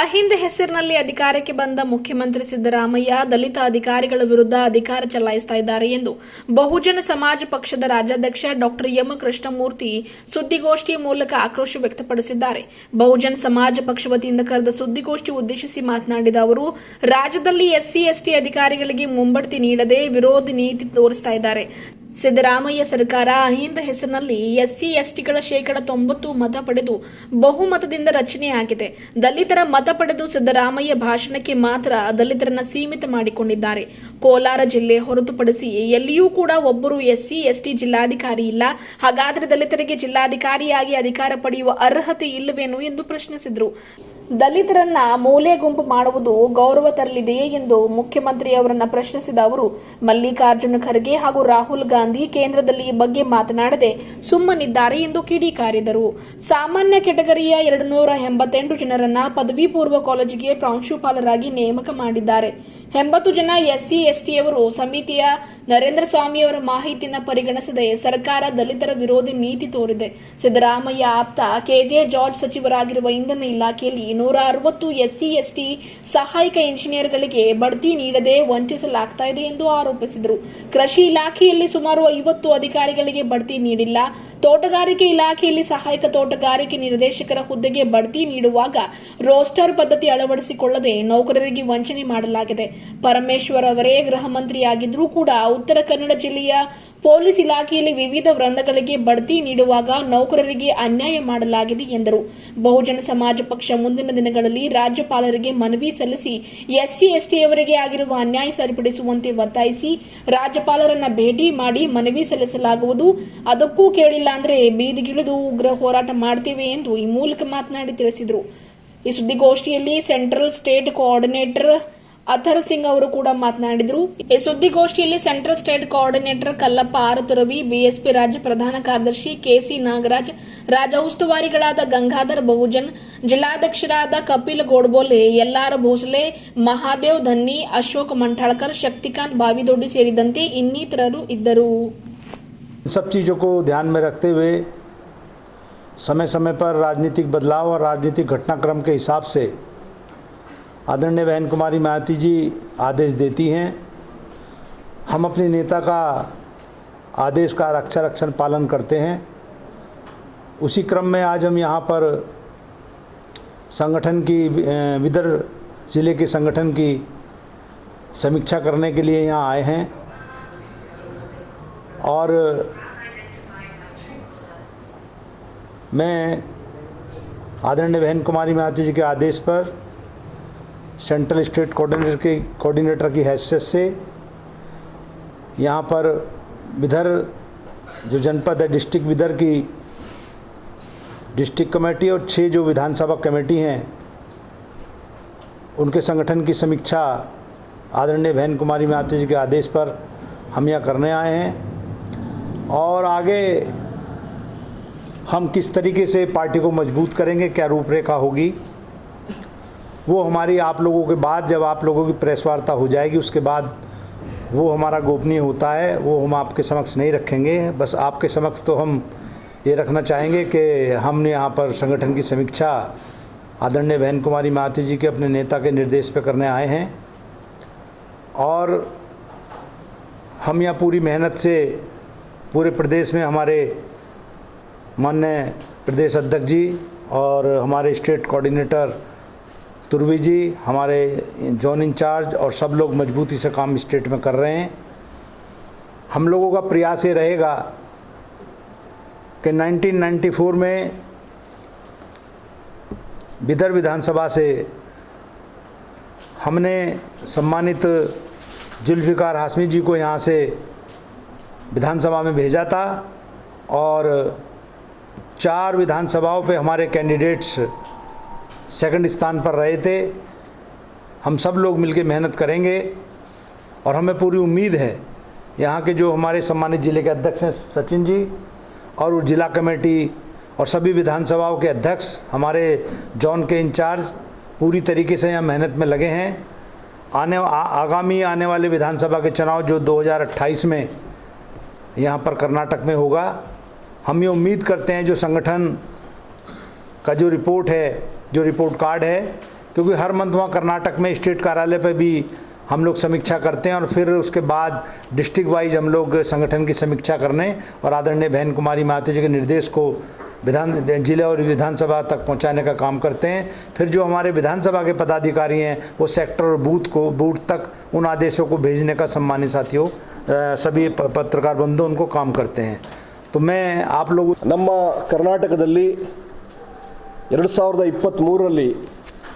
ಅಹಿಂದ್ ಹೆಸರಿನಲ್ಲಿ ಅಧಿಕಾರಕ್ಕೆ ಬಂದ ಮುಖ್ಯಮಂತ್ರಿ ಸಿದ್ದರಾಮಯ್ಯ ದಲಿತ ಅಧಿಕಾರಿಗಳ ವಿರುದ್ಧ ಅಧಿಕಾರ ಚಲಾಯಿಸ್ತಾ ಇದ್ದಾರೆ ಎಂದು ಬಹುಜನ ಸಮಾಜ ಪಕ್ಷದ ರಾಜ್ಯಾಧ್ಯಕ್ಷ ಡಾಕ್ಟರ್ ಎಂ ಕೃಷ್ಣಮೂರ್ತಿ ಸುದ್ದಿಗೋಷ್ಠಿ ಮೂಲಕ ಆಕ್ರೋಶ ವ್ಯಕ್ತಪಡಿಸಿದ್ದಾರೆ. ಬಹುಜನ ಸಮಾಜ ಪಕ್ಷ ವತಿಯಿಂದ ಕರೆದ ಸುದ್ದಿಗೋಷ್ಠಿ ಉದ್ದೇಶಿಸಿ ಮಾತನಾಡಿದ ಅವರು, ರಾಜ್ಯದಲ್ಲಿ ಎಸ್ಸಿ, ಎಸ್ಟಿ ಅಧಿಕಾರಿಗಳಿಗೆ ಮುಂಬಡ್ತಿ ನೀಡದೆ ವಿರೋಧಿ ನೀತಿ ತೋರಿಸ್ತಾ ಇದ್ದಾರೆ. ಸಿದ್ದರಾಮಯ್ಯ ಸರ್ಕಾರ ಅಹಿಂದ ಹೆಸರಿನಲ್ಲಿ ಎಸ್ಸಿ ಎಸ್ಟಿಗಳ ಶೇಕಡ ತೊಂಬತ್ತು ಮತ ಪಡೆದು ಬಹುಮತದಿಂದ ರಚನೆಯಾಗಿದೆ. ದಲಿತರ ಮತ ಪಡೆದು ಸಿದ್ದರಾಮಯ್ಯ ಭಾಷಣಕ್ಕೆ ಮಾತ್ರ ದಲಿತರನ್ನ ಸೀಮಿತ ಮಾಡಿಕೊಂಡಿದ್ದಾರೆ. ಕೋಲಾರ ಜಿಲ್ಲೆ ಹೊರತುಪಡಿಸಿ ಎಲ್ಲಿಯೂ ಕೂಡ ಒಬ್ಬರು ಎಸ್ಸಿ ಎಸ್ಟಿ ಜಿಲ್ಲಾಧಿಕಾರಿ ಇಲ್ಲ. ಹಾಗಾದರೆ ದಲಿತರಿಗೆ ಜಿಲ್ಲಾಧಿಕಾರಿಯಾಗಿ ಅಧಿಕಾರ ಪಡೆಯುವ ಅರ್ಹತೆ ಇಲ್ಲವೇನು ಎಂದು ಪ್ರಶ್ನಿಸಿದರು. ದಲಿತರನ್ನ ಮೂಲೆ ಗುಂಪು ಮಾಡುವುದು ಗೌರವ ತರಲಿದೆಯೇ ಎಂದು ಮುಖ್ಯಮಂತ್ರಿಯವರನ್ನ ಪ್ರಶ್ನಿಸಿದ ಅವರು, ಮಲ್ಲಿಕಾರ್ಜುನ ಖರ್ಗೆ ಹಾಗೂ ರಾಹುಲ್ ಗಾಂಧಿ ಕೇಂದ್ರದಲ್ಲಿ ಈ ಬಗ್ಗೆ ಮಾತನಾಡದೆ ಸುಮ್ಮನಿದ್ದಾರೆ ಎಂದು ಕಿಡಿಕಾರಿದರು ಸಾಮಾನ್ಯ ಕೆಟಗರಿಯ ಎರಡು ನೂರ ಎಂಬತ್ತೆಂಟು ಜನರನ್ನ ಪದವಿ ಪೂರ್ವ ಕಾಲೇಜಿಗೆ ಪ್ರಾಂಶುಪಾಲರಾಗಿ ನೇಮಕ ಮಾಡಿದ್ದಾರೆ. ಎಂಬತ್ತು ಜನ ಎಸ್ಸಿ ಎಸ್ಟಿಯವರು ಸಮಿತಿಯ ನರೇಂದ್ರ ಸ್ವಾಮಿಯವರ ಮಾಹಿತಿಯನ್ನು ಪರಿಗಣಿಸದೆ ಸರ್ಕಾರ ದಲಿತರ ವಿರೋಧಿ ನೀತಿ ತೋರಿದೆ. ಸಿದ್ದರಾಮಯ್ಯ ಆಪ್ತ ಕೆಜೆ ಜಾರ್ಜ್ ಸಚಿವರಾಗಿರುವ ಇಂಧನ ಇಲಾಖೆಯಲ್ಲಿ ನೂರ ಅರವತ್ತು ಎಸ್ಸಿ, ಎಸ್ಟಿ ಸಹಾಯಕ ಇಂಜಿನಿಯರ್ಗಳಿಗೆ ಬಡ್ತಿ ನೀಡದೆ ವಂಚಿಸಲಾಗ್ತಾ ಇದೆ ಎಂದು ಆರೋಪಿಸಿದರು. ಕೃಷಿ ಇಲಾಖೆಯಲ್ಲಿ ಸುಮಾರು ಐವತ್ತು ಅಧಿಕಾರಿಗಳಿಗೆ ಬಡ್ತಿ ನೀಡಿಲ್ಲ. ತೋಟಗಾರಿಕೆ ಇಲಾಖೆಯಲ್ಲಿ ಸಹಾಯಕ ತೋಟಗಾರಿಕೆ ನಿರ್ದೇಶಕರ ಹುದ್ದೆಗೆ ಬಡ್ತಿ ನೀಡುವಾಗ ರೋಸ್ಟರ್ ಪದ್ಧತಿ ಅಳವಡಿಸಿಕೊಳ್ಳದೆ ನೌಕರರಿಗೆ ವಂಚನೆ ಮಾಡಲಾಗಿದೆ. ಪರಮೇಶ್ವರ್ ಅವರೇ ಗೃಹ ಮಂತ್ರಿಯಾಗಿದ್ರೂ ಕೂಡ ಉತ್ತರ ಕನ್ನಡ ಜಿಲ್ಲೆಯ ಪೊಲೀಸ್ ಇಲಾಖೆಯಲ್ಲಿ ವಿವಿಧ ವೃಂದಗಳಿಗೆ ಬಡ್ತಿ ನೀಡುವಾಗ ನೌಕರರಿಗೆ ಅನ್ಯಾಯ ಮಾಡಲಾಗಿದೆ ಎಂದರು. ಬಹುಜನ ಸಮಾಜ ಪಕ್ಷ ಮುಂದಿನ ದಿನಗಳಲ್ಲಿ ರಾಜ್ಯಪಾಲರಿಗೆ ಮನವಿ ಸಲ್ಲಿಸಿ ಎಸ್ಸಿ ಎಸ್ಟಿಯವರಿಗೆ ಆಗಿರುವ ಅನ್ಯಾಯ ಸರಿಪಡಿಸುವಂತೆ ಒತ್ತಾಯಿಸಿ ರಾಜ್ಯಪಾಲರನ್ನ ಭೇಟಿ ಮಾಡಿ ಮನವಿ ಸಲ್ಲಿಸಲಾಗುವುದು. ಅದಕ್ಕೂ ಕೇಳಿಲ್ಲ ಅಂದ್ರೆ ಬೀದಿಗಿಳಿದು ಉಗ್ರ ಹೋರಾಟ ಮಾಡ್ತೇವೆ ಎಂದು ಈ ಮೂಲಕ ಮಾತನಾಡಿ ತಿಳಿಸಿದರು. ಈ ಸುದ್ದಿಗೋಷ್ಠಿಯಲ್ಲಿ central state coordinator author Singh ಅವರು ಕೂಡ ಮಾತನಾಡಿದರು ಈ ಸುದ್ದಿಗೋಷ್ಠಿಯಲ್ಲಿ central state coordinator Kallappa ಆರತುರವಿ BSP ರಾಜ್ಯ ಪ್ರಧಾನ ಕಾರ್ಯದರ್ಶಿ ಕೆಸಿ ನಾಗರಾಜ್ ರಾಜ್ಯ ಉಸ್ತುವಾರಿಗಳಾದ ಗಂಗಾಧರ್ ಬಹುಜನ್ ಜಿಲ್ಲಾಧ್ಯಕ್ಷರಾದ ಕಪಿಲ್ ಗೋಡ್ಬೋಲೆ ಯಲ್ಲಾರ ಭೋಸಲೆ ಮಹಾದೇವ್ ಧನ್ನಿ ಅಶೋಕ್ ಮಂಠಾಳ್ಕರ್ ಶಕ್ತಿಕಾಂತ್ ಬಾವಿದೊಡ್ಡಿ ಸೇರಿದಂತೆ ಇನ್ನಿತರರು ಇದ್ದರು इन सब चीज़ों को ध्यान में रखते हुए समय समय पर राजनीतिक बदलाव और राजनीतिक घटनाक्रम के हिसाब से आदरणीय बहन कुमारी मायावती जी आदेश देती हैं। हम अपने नेता का आदेश का अक्षर अक्षर पालन करते हैं। उसी क्रम में आज हम यहाँ पर संगठन की विदर ज़िले के संगठन की समीक्षा करने के लिए यहाँ आए हैं। और मैं आदरणीय बहन कुमारी मायावती जी के आदेश पर सेंट्रल स्टेट कोऑर्डिनेटर के, कोऑर्डिनेटर की हैसियत से यहाँ पर विदर, जो जनपद है, डिस्ट्रिक्ट विदर की डिस्ट्रिक्ट कमेटी और छः जो विधानसभा कमेटी हैं, उनके संगठन की समीक्षा आदरणीय बहन कुमारी मायावती जी के आदेश पर हम यहाँ करने आए हैं। और आगे हम किस तरीके से पार्टी को मज़बूत करेंगे, क्या रूपरेखा होगी वो हमारी आप लोगों के बाद जब आप लोगों की प्रेस वार्ता हो जाएगी, उसके बाद वो हमारा गोपनीय होता है, वो हम आपके समक्ष नहीं रखेंगे। बस आपके समक्ष तो हम ये रखना चाहेंगे कि हमने यहाँ पर संगठन की समीक्षा आदरणीय बहन कुमारी मायावती जी के अपने नेता के निर्देश पर करने आए हैं। और हम यहाँ पूरी मेहनत से पूरे प्रदेश में हमारे माननीय प्रदेश अध्यक्ष जी और हमारे स्टेट कोऑर्डिनेटर तुर्वी जी, हमारे जोन इंचार्ज और सब लोग मजबूती से काम स्टेट में कर रहे हैं। हम लोगों का प्रयास ये रहेगा कि 1994 में बिदर विधानसभा से हमने सम्मानित जुल्फ़िकार हाशमी जी को यहाँ से विधानसभा में भेजा था और चार विधानसभाओं पे हमारे कैंडिडेट्स सेकंड स्थान पर रहे थे। हम सब लोग मिलकर मेहनत करेंगे और हमें पूरी उम्मीद है यहाँ के जो हमारे सम्मानित ज़िले के अध्यक्ष हैं सचिन जी और जिला कमेटी और सभी विधानसभाओं के अध्यक्ष हमारे जॉन के इंचार्ज पूरी तरीके से यहाँ मेहनत में लगे हैं। आने आ, आगामी आने वाले विधानसभा के चुनाव जो 2028 में यहाँ पर कर्नाटक में होगा हम ये उम्मीद करते हैं जो संगठन का जो रिपोर्ट है जो रिपोर्ट कार्ड है क्योंकि हर मंथ वहाँ कर्नाटक में स्टेट कार्यालय पे भी हम लोग समीक्षा करते हैं और फिर उसके बाद डिस्ट्रिक्ट वाइज हम लोग संगठन की समीक्षा करने और आदरणीय बहन कुमारी महाते जी के निर्देश को विधान जिले और विधानसभा तक पहुंचाने का काम करते हैं फिर जो हमारे विधानसभा के पदाधिकारी हैं वो सेक्टर और बूथ को बूथ तक उन आदेशों को भेजने का सम्मानित साथियों अ, सभी प- पत्रकार बंधु उनको काम करते हैं तो मैं आप लोगों ನಮ್ಮ ಕರ್ನಾಟಕದಲ್ಲಿ ಎರಡು ಸಾವಿರದ ಇಪ್ಪತ್ತ್ಮೂರರಲ್ಲಿ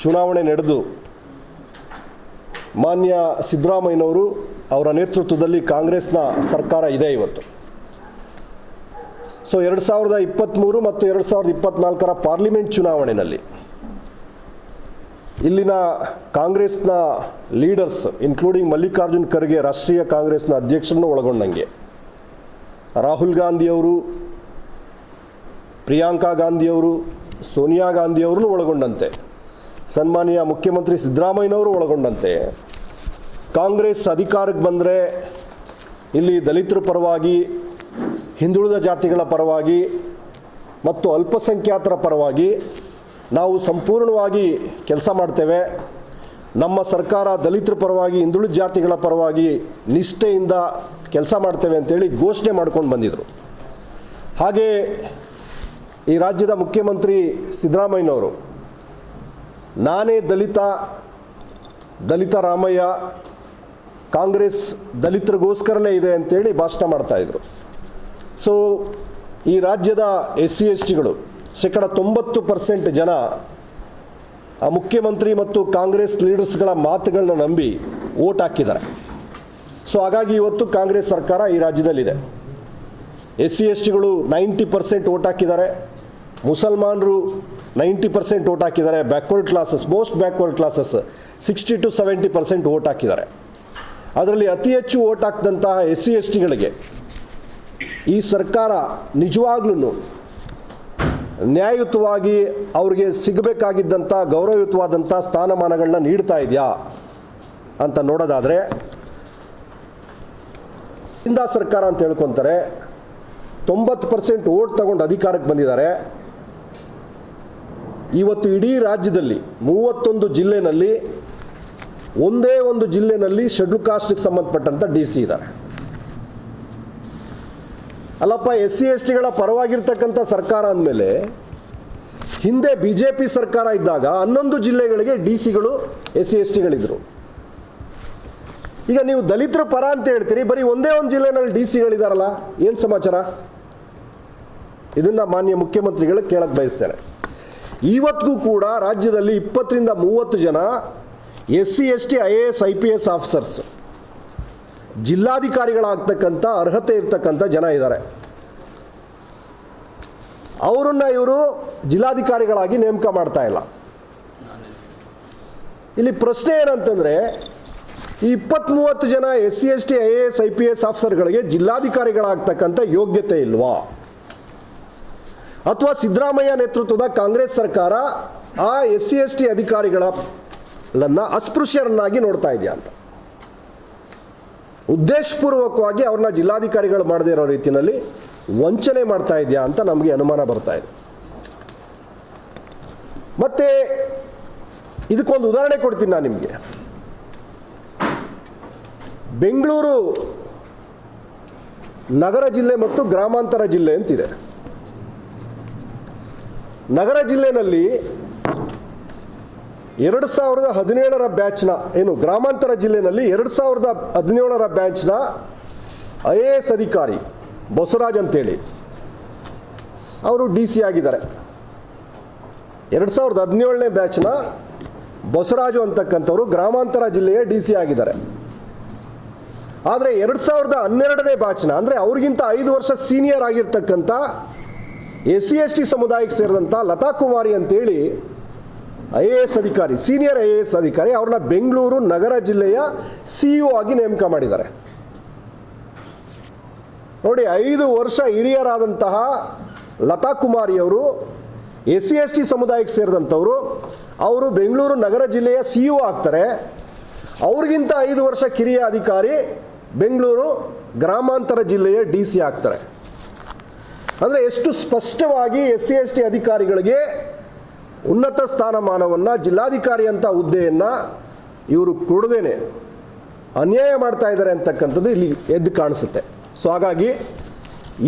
ಚುನಾವಣೆ ನಡೆದು ಮಾನ್ಯ ಸಿದ್ದರಾಮಯ್ಯನವರು ಅವರ ನೇತೃತ್ವದಲ್ಲಿ ಕಾಂಗ್ರೆಸ್ನ ಸರ್ಕಾರ ಇದೆ ಇವತ್ತು. ಸೊ ಎರಡು ಸಾವಿರದ ಇಪ್ಪತ್ತ್ಮೂರು ಮತ್ತು ಎರಡು ಸಾವಿರದ ಇಪ್ಪತ್ತ್ನಾಲ್ಕರ ಪಾರ್ಲಿಮೆಂಟ್ ಚುನಾವಣೆಯಲ್ಲಿ ಇಲ್ಲಿನ ಕಾಂಗ್ರೆಸ್ನ ಲೀಡರ್ಸ್ ಇನ್ಕ್ಲೂಡಿಂಗ್ ಮಲ್ಲಿಕಾರ್ಜುನ್ ಖರ್ಗೆ, ರಾಷ್ಟ್ರೀಯ ಕಾಂಗ್ರೆಸ್ನ ಅಧ್ಯಕ್ಷರನ್ನು ಒಳಗೊಂಡಂಗೆ ರಾಹುಲ್ ಗಾಂಧಿಯವರು, ಪ್ರಿಯಾಂಕಾ ಗಾಂಧಿಯವರು ಸೋನಿಯಾ ಗಾಂಧಿಯವ್ರನ್ನೂ ಒಳಗೊಂಡಂತೆ. ಸನ್ಮಾನ್ಯ ಮುಖ್ಯಮಂತ್ರಿ ಸಿದ್ದರಾಮಯ್ಯನವರು ಒಳಗೊಂಡಂತೆ. ಕಾಂಗ್ರೆಸ್ ಅಧಿಕಾರಕ್ಕೆ ಬಂದರೆ ಇಲ್ಲಿ ದಲಿತರ ಪರವಾಗಿ, ಹಿಂದುಳಿದ ಜಾತಿಗಳ ಪರವಾಗಿ ಮತ್ತು ಅಲ್ಪಸಂಖ್ಯಾತರ ಪರವಾಗಿ ನಾವು ಸಂಪೂರ್ಣವಾಗಿ ಕೆಲಸ ಮಾಡ್ತೇವೆ. ನಮ್ಮ ಸರ್ಕಾರ ದಲಿತರ ಪರವಾಗಿ, ಹಿಂದುಳಿದ ಜಾತಿಗಳ ಪರವಾಗಿ ನಿಷ್ಠೆಯಿಂದ ಕೆಲಸ ಮಾಡ್ತೇವೆ ಅಂತೇಳಿ ಘೋಷಣೆ ಮಾಡ್ಕೊಂಡು ಬಂದಿದ್ದರು ಹಾಗೆ ಈ ರಾಜ್ಯದ ಮುಖ್ಯಮಂತ್ರಿ ಸಿದ್ದರಾಮಯ್ಯನವರು, ನಾನೇ ದಲಿತ ದಲಿತ ರಾಮಯ್ಯ, ಕಾಂಗ್ರೆಸ್ ದಲಿತರಿಗೋಸ್ಕರನೇ ಇದೆ ಅಂತೇಳಿ ಭಾಷಣ ಮಾಡ್ತಾಯಿದ್ರು ಸೊ ಈ ರಾಜ್ಯದ ಎಸ್ ಸಿ ಎಸ್ ಟಿಗಳು ಶೇಕಡ ತೊಂಬತ್ತು ಪರ್ಸೆಂಟ್ ಜನ ಆ ಮುಖ್ಯಮಂತ್ರಿ ಮತ್ತು ಕಾಂಗ್ರೆಸ್ ಲೀಡರ್ಸ್ಗಳ ಮಾತುಗಳನ್ನ ನಂಬಿ ಓಟ್ ಹಾಕಿದ್ದಾರೆ. ಸೊ ಹಾಗಾಗಿ ಇವತ್ತು ಕಾಂಗ್ರೆಸ್ ಸರ್ಕಾರ ಈ ರಾಜ್ಯದಲ್ಲಿದೆ. ಎಸ್ ಸಿ ಎಸ್ ಟಿಗಳು ನೈಂಟಿ ಪರ್ಸೆಂಟ್ ಓಟ್ ಹಾಕಿದ್ದಾರೆ. ಮುಸಲ್ಮಾನರು ನೈಂಟಿ ಪರ್ಸೆಂಟ್ ಓಟ್ ಹಾಕಿದ್ದಾರೆ. Backward classes most backward classes sixty to seventy percent vote ಹಾಕಿದ್ದಾರೆ. ಅದರಲ್ಲಿ ಅತಿ ಹೆಚ್ಚು ಓಟ್ ಹಾಕಿದಂತಹ ಎಸ್ ಸಿ ಎಸ್ ಟಿಗಳಿಗೆ ಈ ಸರ್ಕಾರ ನಿಜವಾಗ್ಲೂ ನ್ಯಾಯಯುತವಾಗಿ ಅವ್ರಿಗೆ ಸಿಗಬೇಕಾಗಿದ್ದಂಥ, ಗೌರವಯುತವಾದಂಥ ಸ್ಥಾನಮಾನಗಳನ್ನ ನೀಡ್ತಾ ಇದೆಯಾ ಅಂತ ನೋಡೋದಾದರೆ ಇಂದ ಸರ್ಕಾರ ಅಂತ ಹೇಳ್ಕೊತಾರೆ, ತೊಂಬತ್ತು ಪರ್ಸೆಂಟ್ ಓಟ್ ತಗೊಂಡು ಅಧಿಕಾರಕ್ಕೆ ಬಂದಿದ್ದಾರೆ. ಇವತ್ತು ಇಡೀ ರಾಜ್ಯದಲ್ಲಿ ಮೂವತ್ತೊಂದು ಜಿಲ್ಲೆನಲ್ಲಿ ಒಂದೇ ಒಂದು ಜಿಲ್ಲೆನಲ್ಲಿ ಶೆಡ್ಯೂಲ್ ಕಾಸ್ಟ್ಗೆ ಸಂಬಂಧಪಟ್ಟಂಥ ಡಿ ಸಿ ಇದ್ದಾರೆ. ಅಲ್ಲಪ್ಪ ಎಸ್ ಸಿ ಎಸ್ ಟಿಗಳ ಪರವಾಗಿರ್ತಕ್ಕಂಥ ಸರ್ಕಾರ ಅಂದಮೇಲೆ ಹಿಂದೆ ಬಿ ಜೆ ಪಿ ಸರ್ಕಾರ ಇದ್ದಾಗ ಹನ್ನೊಂದು ಜಿಲ್ಲೆಗಳಿಗೆ ಡಿ ಸಿಗಳು ಎಸ್ ಸಿ ಎಸ್ ಟಿಗಳಿದ್ರು ಈಗ ನೀವು ದಲಿತರ ಪರ ಅಂತ ಹೇಳ್ತೀರಿ, ಬರೀ ಒಂದೇ ಒಂದು ಜಿಲ್ಲೆನಲ್ಲಿ ಡಿ ಸಿಗಳಿದಾರಲ್ಲ ಏನು ಸಮಾಚಾರ? ಇದನ್ನು ಮಾನ್ಯ ಮುಖ್ಯಮಂತ್ರಿಗಳು ಕೇಳಕ್ಕೆ ಬಯಸ್ತೇನೆ. ಇವತ್ತಿಗೂ ಕೂಡ ರಾಜ್ಯದಲ್ಲಿ ಇಪ್ಪತ್ತರಿಂದ ಮೂವತ್ತು ಜನ S C S T I A S, I P S officers. ಜಿಲ್ಲಾಧಿಕಾರಿಗಳಾಗ್ತಕ್ಕಂಥ ಅರ್ಹತೆ ಇರ್ತಕ್ಕಂಥ ಜನ ಇದ್ದಾರೆ. ಅವರನ್ನ ಇವರು ಜಿಲ್ಲಾಧಿಕಾರಿಗಳಾಗಿ ನೇಮಕ ಮಾಡ್ತಾ ಇಲ್ಲ. ಇಲ್ಲಿ ಪ್ರಶ್ನೆ ಏನಂತಂದರೆ, ಈ ಇಪ್ಪತ್ತ್ಮೂವತ್ತು ಜನ S C S T I A S, I P S ಆಫೀಸರ್ಗಳಿಗೆ ಜಿಲ್ಲಾಧಿಕಾರಿಗಳಾಗ್ತಕ್ಕಂಥ ಯೋಗ್ಯತೆ ಇಲ್ವಾ? ಅಥವಾ ಸಿದ್ದರಾಮಯ್ಯ ನೇತೃತ್ವದ ಕಾಂಗ್ರೆಸ್ ಸರ್ಕಾರ ಆ ಎಸ್ ಸಿ ಎಸ್ ಟಿ ಅಧಿಕಾರಿಗಳನ್ನ ಅಸ್ಪೃಶ್ಯರನ್ನಾಗಿ ನೋಡ್ತಾ ಇದೆಯಾ ಅಂತ. ಉದ್ದೇಶಪೂರ್ವಕವಾಗಿ ಅವ್ರನ್ನ ಜಿಲ್ಲಾಧಿಕಾರಿಗಳು ಮಾಡದೇ ಇರೋ ರೀತಿಯಲ್ಲಿ ವಂಚನೆ ಮಾಡ್ತಾ ಇದೆಯಾ ಅಂತ ನಮಗೆ ಅನುಮಾನ ಬರ್ತಾ ಇದೆ. ಮತ್ತೆ ಇದಕ್ಕೊಂದು ಉದಾಹರಣೆ ಕೊಡ್ತೀನಿ ನಾನು ನಿಮಗೆ. ಬೆಂಗಳೂರು ನಗರ ಜಿಲ್ಲೆ ಮತ್ತು ಗ್ರಾಮಾಂತರ ಜಿಲ್ಲೆ ಅಂತಿದೆ. ನಗರ ಜಿಲ್ಲೆಯಲ್ಲಿ ಎರಡು ಸಾವಿರದ ಹದಿನೇಳರ ಬ್ಯಾಚ್ನ, ಏನು, ಗ್ರಾಮಾಂತರ ಜಿಲ್ಲೆಯಲ್ಲಿ ಎರಡು ಸಾವಿರದ ಹದಿನೇಳರ ಬ್ಯಾಚ್ನ ಐ ಎ ಎಸ್ ಅಧಿಕಾರಿ ಬಸವರಾಜ್ ಅಂತೇಳಿ, ಅವರು ಡಿ ಸಿ ಆಗಿದ್ದಾರೆ. ಎರಡು ಸಾವಿರದ ಹದಿನೇಳನೇ ಬ್ಯಾಚ್ನ ಬಸವರಾಜು ಅಂತಕ್ಕಂಥವರು ಗ್ರಾಮಾಂತರ ಜಿಲ್ಲೆಯ ಡಿ ಸಿ ಆಗಿದ್ದಾರೆ. ಆದರೆ ಎರಡು ಸಾವಿರದ ಹನ್ನೆರಡನೇ ಬ್ಯಾಚ್ನ, ಅಂದರೆ ಅವ್ರಿಗಿಂತ ಐದು ವರ್ಷ ಸೀನಿಯರ್ ಆಗಿರ್ತಕ್ಕಂಥ ಎಸ್ ಸಿ ಎಸ್ ಟಿ ಸಮುದಾಯಕ್ಕೆ ಸೇರಿದಂಥ ಲತಾ ಕುಮಾರಿ ಅಂತೇಳಿ ಐ ಎ ಎಸ್ ಅಧಿಕಾರಿ, ಸೀನಿಯರ್ ಐ ಎ ಎಸ್ ಅಧಿಕಾರಿ ಅವ್ರನ್ನ ಬೆಂಗಳೂರು ನಗರ ಜಿಲ್ಲೆಯ ಸಿ ಇ ಆಗಿ ನೇಮಕ ಮಾಡಿದ್ದಾರೆ. ನೋಡಿ, ಐದು ವರ್ಷ ಹಿರಿಯರಾದಂತಹ ಲತಾ ಕುಮಾರಿಯವರು ಎಸ್ ಸಿ ಎಸ್ ಟಿ ಸಮುದಾಯಕ್ಕೆ ಸೇರಿದಂಥವರು, ಅವರು ಬೆಂಗಳೂರು ನಗರ ಜಿಲ್ಲೆಯ ಸಿ ಇ ಆಗ್ತಾರೆ. ಅವ್ರಿಗಿಂತ ಐದು ವರ್ಷ ಕಿರಿಯ ಅಧಿಕಾರಿ ಬೆಂಗಳೂರು ಗ್ರಾಮಾಂತರ ಜಿಲ್ಲೆಯ ಡಿ ಸಿ ಆಗ್ತಾರೆ. ಅಂದರೆ ಎಷ್ಟು ಸ್ಪಷ್ಟವಾಗಿ ಎಸ್ ಸಿ ಎಸ್ ಟಿ ಅಧಿಕಾರಿಗಳಿಗೆ ಉನ್ನತ ಸ್ಥಾನಮಾನವನ್ನು ಜಿಲ್ಲಾಧಿಕಾರಿ ಅಂತ ಹುದ್ದೆಯನ್ನು ಇವರು ಕೊಡದೇನೆ, ಅನ್ಯಾಯ ಮಾಡ್ತಾ ಇದ್ದಾರೆ ಅಂತಕ್ಕಂಥದ್ದು ಇಲ್ಲಿ ಎದ್ದು ಕಾಣಿಸುತ್ತೆ. ಸೊ ಹಾಗಾಗಿ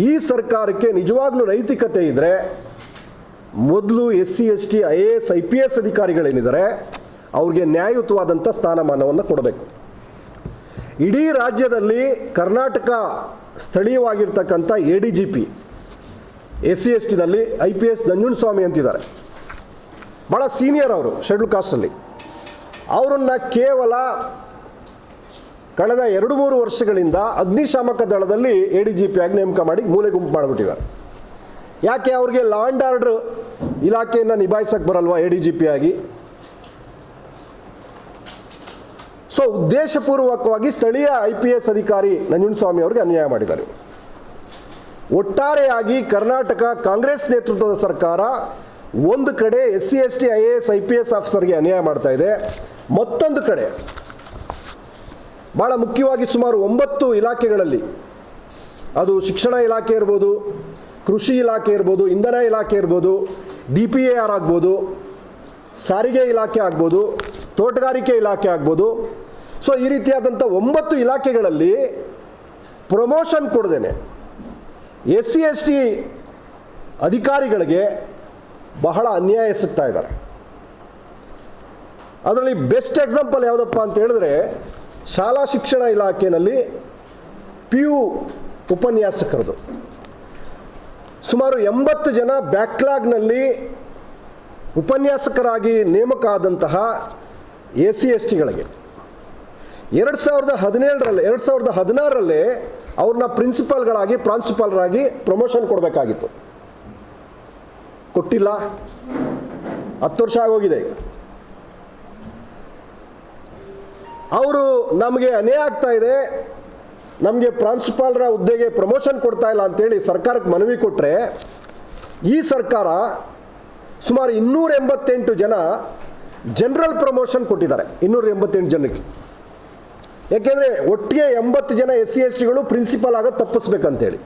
ಈ ಸರ್ಕಾರಕ್ಕೆ ನಿಜವಾಗ್ಲೂ ನೈತಿಕತೆ ಇದ್ದರೆ ಮೊದಲು S C S T, I A S, I P S ಅಧಿಕಾರಿಗಳೇನಿದ್ದಾರೆ ಅವ್ರಿಗೆ ನ್ಯಾಯಯುತವಾದಂಥ ಸ್ಥಾನಮಾನವನ್ನು ಕೊಡಬೇಕು. ಇಡೀ ರಾಜ್ಯದಲ್ಲಿ Karnataka ಸ್ಥಳೀಯವಾಗಿರ್ತಕ್ಕಂಥ A D G P S C S ಟಿನಲ್ಲಿ I P S Nanjundaswamy ಅಂತಿದ್ದಾರೆ. ಭಾಳ ಸೀನಿಯರ್ ಅವರು ಶೆಡ್ಯೂಲ್ ಕಾಸ್ಟಲ್ಲಿ ಅವರನ್ನು ಕೇವಲ ಕಳೆದ ಎರಡು ಮೂರು ವರ್ಷಗಳಿಂದ ಅಗ್ನಿಶಾಮಕ ದಳದಲ್ಲಿ ಎ ಡಿ ಜಿ ಪಿ ಆಗಿ ನೇಮಕ ಮಾಡಿ ಮೂಲೆ ಗುಂಪು ಮಾಡಿಬಿಟ್ಟಿದ್ದಾರೆ. ಯಾಕೆ ಅವ್ರಿಗೆ ಲಾ ಆ್ಯಂಡ್ ಆರ್ಡ್ರ್ ಇಲಾಖೆಯನ್ನು ನಿಭಾಯಿಸಕ್ಕೆ ಬರಲ್ವ ಎ ಡಿ ಜಿ ಪಿ ಆಗಿ? ಸೊ ಉದ್ದೇಶಪೂರ್ವಕವಾಗಿ ಸ್ಥಳೀಯ ಐ ಪಿ ಎಸ್ ಅಧಿಕಾರಿ ನಂಜುಂಡಸ್ವಾಮಿ ಅವರಿಗೆ ಅನ್ಯಾಯ ಮಾಡಿದ್ದಾರೆ. ಒಟ್ಟಾರೆಯಾಗಿ ಕರ್ನಾಟಕ ಕಾಂಗ್ರೆಸ್ ನೇತೃತ್ವದ ಸರ್ಕಾರ ಒಂದು ಕಡೆ S C S T I A S I P S ಆಫೀಸರ್ಗೆ ಅನ್ಯಾಯ ಮಾಡ್ತಾ ಇದೆ. ಮತ್ತೊಂದು ಕಡೆ ಭಾಳ ಮುಖ್ಯವಾಗಿ ಸುಮಾರು ಒಂಬತ್ತು ಇಲಾಖೆಗಳಲ್ಲಿ ಅದು ಶಿಕ್ಷಣ ಇಲಾಖೆ ಇರ್ಬೋದು, ಕೃಷಿ ಇಲಾಖೆ ಇರ್ಬೋದು, ಇಂಧನ ಇಲಾಖೆ ಇರ್ಬೋದು, ಡಿ ಪಿ ಎ ಆರ್ ಆಗ್ಬೋದು, ಸಾರಿಗೆ ಇಲಾಖೆ ಆಗ್ಬೋದು, ತೋಟಗಾರಿಕೆ ಇಲಾಖೆ ಆಗ್ಬೋದು. ಸೊ ಈ ರೀತಿಯಾದಂಥ ಒಂಬತ್ತು ಇಲಾಖೆಗಳಲ್ಲಿ ಪ್ರಮೋಷನ್ ಕೊಡ್ದೇನೆ. ಎಸ್ ಸಿ ಎಸ್ ಟಿ ಅಧಿಕಾರಿಗಳಿಗೆ ಬಹಳ ಅನ್ಯಾಯ ಸಿಗ್ತಾ ಇದ್ದಾರೆ. ಅದರಲ್ಲಿ ಬೆಸ್ಟ್ ಎಕ್ಸಾಂಪಲ್ ಯಾವುದಪ್ಪ ಅಂತ ಹೇಳಿದ್ರೆ, ಶಾಲಾ ಶಿಕ್ಷಣ ಇಲಾಖೆಯಲ್ಲಿ ಪಿ ಯು ಉಪನ್ಯಾಸಕರದು. ಸುಮಾರು ಎಂಬತ್ತು ಜನ ಬ್ಯಾಕ್ಲಾಗ್ನಲ್ಲಿ ಉಪನ್ಯಾಸಕರಾಗಿ ನೇಮಕ ಆದಂತಹ ಎ ಸಿ ಎಸ್ ಟಿಗಳಿಗೆ ಎರಡು ಸಾವಿರದ ಹದಿನೇಳರಲ್ಲಿ, ಎರಡು ಸಾವಿರದ ಹದಿನಾರರಲ್ಲೇ ಅವ್ರನ್ನ ಪ್ರಿನ್ಸಿಪಾಲ್ಗಳಾಗಿ, ಪ್ರಾಂಶುಪಾಲರಾಗಿ ಪ್ರಮೋಷನ್ ಕೊಡಬೇಕಾಗಿತ್ತು. ಕೊಟ್ಟಿಲ್ಲ. ಹತ್ತು ವರ್ಷ ಆಗೋಗಿದೆ ಅವರು ನಮಗೆ ಅನ್ಯಾಯ ಆಗ್ತಾ ಇದೆ. ನಮಗೆ ಪ್ರಾಂಶುಪಾಲರ ಹುದ್ದೆಗೆ ಪ್ರಮೋಷನ್ ಕೊಡ್ತಾ ಇಲ್ಲ ಅಂತೇಳಿ ಸರ್ಕಾರಕ್ಕೆ ಮನವಿ ಕೊಟ್ಟರೆ ಈ ಸರ್ಕಾರ ಸುಮಾರು ಇನ್ನೂರ ಎಂಬತ್ತೆಂಟು ಜನ ಜನರಲ್ ಪ್ರಮೋಷನ್ ಕೊಟ್ಟಿದ್ದಾರೆ. ಇನ್ನೂರ ಎಂಬತ್ತೆಂಟು ಜನಕ್ಕೆ. ಯಾಕೆಂದರೆ ಒಟ್ಟಿಗೆ ಎಂಬತ್ತು ಜನ ಎಸ್ ಸಿ ಎಸ್ ಟಿಗಳು ಪ್ರಿನ್ಸಿಪಾಲ್ ಆಗೋದು ತಪ್ಪಿಸ್ಬೇಕಂತೇಳಿ.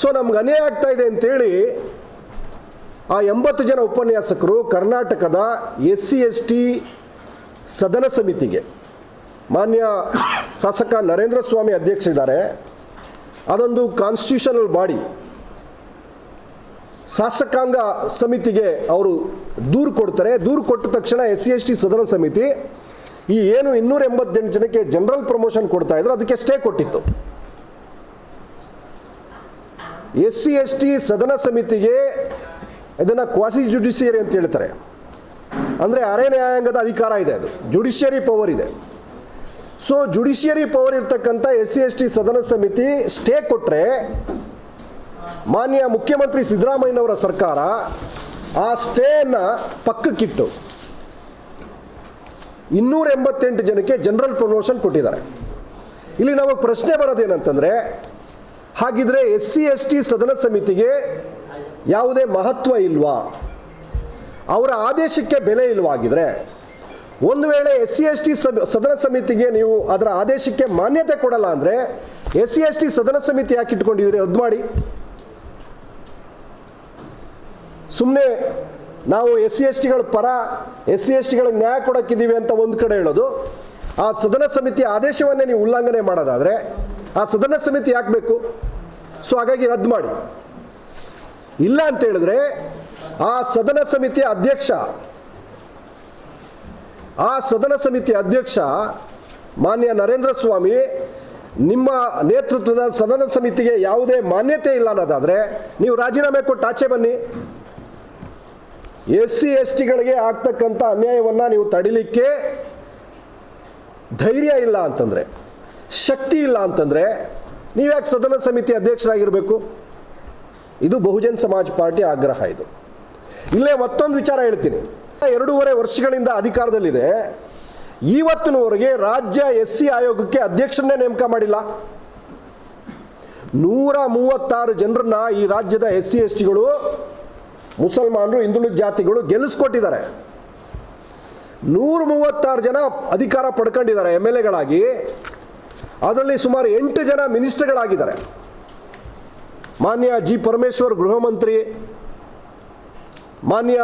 ಸೊ ನಮ್ಗೆ ಅನ್ಯಾಯ ಆಗ್ತಾ ಇದೆ ಅಂತೇಳಿ ಆ ಎಂಬತ್ತು ಜನ ಉಪನ್ಯಾಸಕರು ಕರ್ನಾಟಕದ ಎಸ್ ಸಿ ಎಸ್ ಟಿ ಸದನ ಸಮಿತಿಗೆ, ಮಾನ್ಯ ಶಾಸಕ ನರೇಂದ್ರ ಸ್ವಾಮಿ ಅಧ್ಯಕ್ಷರಿದ್ದಾರೆ. ಅದೊಂದು ಕಾನ್ಸ್ಟಿಟ್ಯೂಷನಲ್ ಬಾಡಿ ಶಾಸಕಾಂಗ ಸಮಿತಿಗೆ ಅವರು ದೂರು ಕೊಡ್ತಾರೆ. ದೂರು ಕೊಟ್ಟ ತಕ್ಷಣ ಎಸ್ ಸಿ ಎಸ್ ಟಿ ಸದನ ಸಮಿತಿ ಈ ಏನು ಇನ್ನೂರ ಎಂಬತ್ತೆಂಟು ಜನಕ್ಕೆ ಜನರಲ್ ಪ್ರಮೋಷನ್ ಕೊಡ್ತಾ ಇದ್ರು, ಅದಕ್ಕೆ ಸ್ಟೇ ಕೊಟ್ಟಿತ್ತು. ಎಸ್ ಸಿ, ಎಸ್ ಟಿ ಸದನ ಸಮಿತಿಗೆ ಇದನ್ನು ಕ್ವಾಸಿ ಜುಡಿಷಿಯರಿ ಅಂತ ಹೇಳ್ತಾರೆ. ಅಂದರೆ ಅರೆ ನ್ಯಾಯಾಂಗದ ಅಧಿಕಾರ ಇದೆ ಅದು. ಜುಡಿಷಿಯರಿ ಪವರ್ ಇದೆ. ಸೊ ಜುಡಿಷಿಯರಿ ಪವರ್ ಇರ್ತಕ್ಕಂಥ ಎಸ್ ಸಿ, ಎಸ್ ಟಿ ಸದನ ಸಮಿತಿ ಸ್ಟೇ ಕೊಟ್ಟರೆ ಮಾನ್ಯ ಮುಖ್ಯಮಂತ್ರಿ ಸಿದ್ದರಾಮಯ್ಯನವರ ಸರ್ಕಾರ ಆ ಸ್ಟೇಯನ್ನು ಪಕ್ಕಕ್ಕಿಟ್ಟು ಇನ್ನೂರ ಎಂಬತ್ತೆಂಟು ಜನಕ್ಕೆ ಜನರಲ್ ಪ್ರಮೋಷನ್ ಕೊಟ್ಟಿದ್ದಾರೆ. ಇಲ್ಲಿ ನಮಗೆ ಪ್ರಶ್ನೆ ಬರೋದೇನಂತಂದರೆ, ಹಾಗಿದ್ರೆ ಎಸ್ ಸಿ, ಎಸ್ ಟಿ ಸದನ ಸಮಿತಿಗೆ ಯಾವುದೇ ಮಹತ್ವ ಇಲ್ವಾ? ಅವರ ಆದೇಶಕ್ಕೆ ಬೆಲೆ ಇಲ್ವಾಗಿದ್ರೆ, ಒಂದು ವೇಳೆ ಎಸ್ ಸಿ, ಎಸ್ ಟಿ ಸದನ ಸಮಿತಿಗೆ ನೀವು ಅದರ ಆದೇಶಕ್ಕೆ ಮಾನ್ಯತೆ ಕೊಡಲ್ಲ ಅಂದರೆ, ಎಸ್ ಸಿ, ಎಸ್ ಟಿ ಸದನ ಸಮಿತಿ ಯಾಕೆ ಇಟ್ಕೊಂಡಿದ್ದೀರಿ? ರದ್ದು ಮಾಡಿ. ಸುಮ್ಮನೆ ನಾವು ಎಸ್ ಸಿ ಎಸ್ ಟಿಗಳ ಪರ ಎಸ್ ಸಿ ಎಸ್ ಟಿಗಳ ನ್ಯಾಯ ಕೊಡೋಕ್ಕಿದ್ದೀವಿ ಅಂತ ಒಂದು ಕಡೆ ಹೇಳೋದು, ಆ ಸದನ ಸಮಿತಿ ಆದೇಶವನ್ನೇ ನೀವು ಉಲ್ಲಂಘನೆ ಮಾಡೋದಾದರೆ ಆ ಸದನ ಸಮಿತಿ ಯಾಕೆ ಬೇಕು? ಸೊ ಹಾಗಾಗಿ ರದ್ದು ಮಾಡಿ. ಇಲ್ಲ ಅಂತ ಹೇಳಿದ್ರೆ ಆ ಸದನ ಸಮಿತಿಯ ಅಧ್ಯಕ್ಷ, ಆ ಸದನ ಸಮಿತಿ ಅಧ್ಯಕ್ಷ ಮಾನ್ಯ ನರೇಂದ್ರ ಸ್ವಾಮಿ ನಿಮ್ಮ ನೇತೃತ್ವದ ಸದನ ಸಮಿತಿಗೆ ಯಾವುದೇ ಮಾನ್ಯತೆ ಇಲ್ಲ ಅನ್ನೋದಾದರೆ ನೀವು ರಾಜೀನಾಮೆ ಕೊಟ್ಟು ಆಚೆ ಬನ್ನಿ. ಎಸ್ ಸಿ ಎಸ್ ಟಿಗಳಿಗೆ ಆಗ್ತಕ್ಕಂಥ ಅನ್ಯಾಯವನ್ನು ನೀವು ತಡಿಲಿಕ್ಕೆ ಧೈರ್ಯ ಇಲ್ಲ ಅಂತಂದರೆ, ಶಕ್ತಿ ಇಲ್ಲ ಅಂತಂದರೆ ನೀವ್ಯಾಕೆ ಸದನ ಸಮಿತಿ ಅಧ್ಯಕ್ಷರಾಗಿರಬೇಕು? ಇದು ಬಹುಜನ್ ಸಮಾಜ್ ಪಾರ್ಟಿ ಆಗ್ರಹ ಇದು. ಇಲ್ಲೇ ಮತ್ತೊಂದು ವಿಚಾರ ಹೇಳ್ತೀನಿ. ಎರಡೂವರೆ ವರ್ಷಗಳಿಂದ ಅಧಿಕಾರದಲ್ಲಿದೆ. ಇವತ್ತಿನವರೆಗೆ ರಾಜ್ಯ ಎಸ್ ಸಿ ಆಯೋಗಕ್ಕೆ ಅಧ್ಯಕ್ಷರನ್ನೇ ನೇಮಕ ಮಾಡಿಲ್ಲ. ನೂರ ಮೂವತ್ತಾರು ಜನರನ್ನ ಈ ರಾಜ್ಯದ ಎಸ್ ಸಿ ಎಸ್ ಟಿಗಳು ಮುಸಲ್ಮಾನರು ಹಿಂದುಳಿದ ಜಾತಿಗಳು ಗೆಲ್ಲಿಸ್ಕೊಟ್ಟಿದ್ದಾರೆ. ನೂರ ಮೂವತ್ತಾರು ಜನ ಅಧಿಕಾರ ಪಡ್ಕೊಂಡಿದ್ದಾರೆ ಎಂ ಎಲ್ ಎಗಳಾಗಿ. ಅದರಲ್ಲಿ ಸುಮಾರು ಎಂಟು ಜನ ಮಿನಿಸ್ಟರ್ಗಳಾಗಿದ್ದಾರೆ. ಮಾನ್ಯ ಜಿ ಪರಮೇಶ್ವರ್ ಗೃಹ ಮಂತ್ರಿ, ಮಾನ್ಯ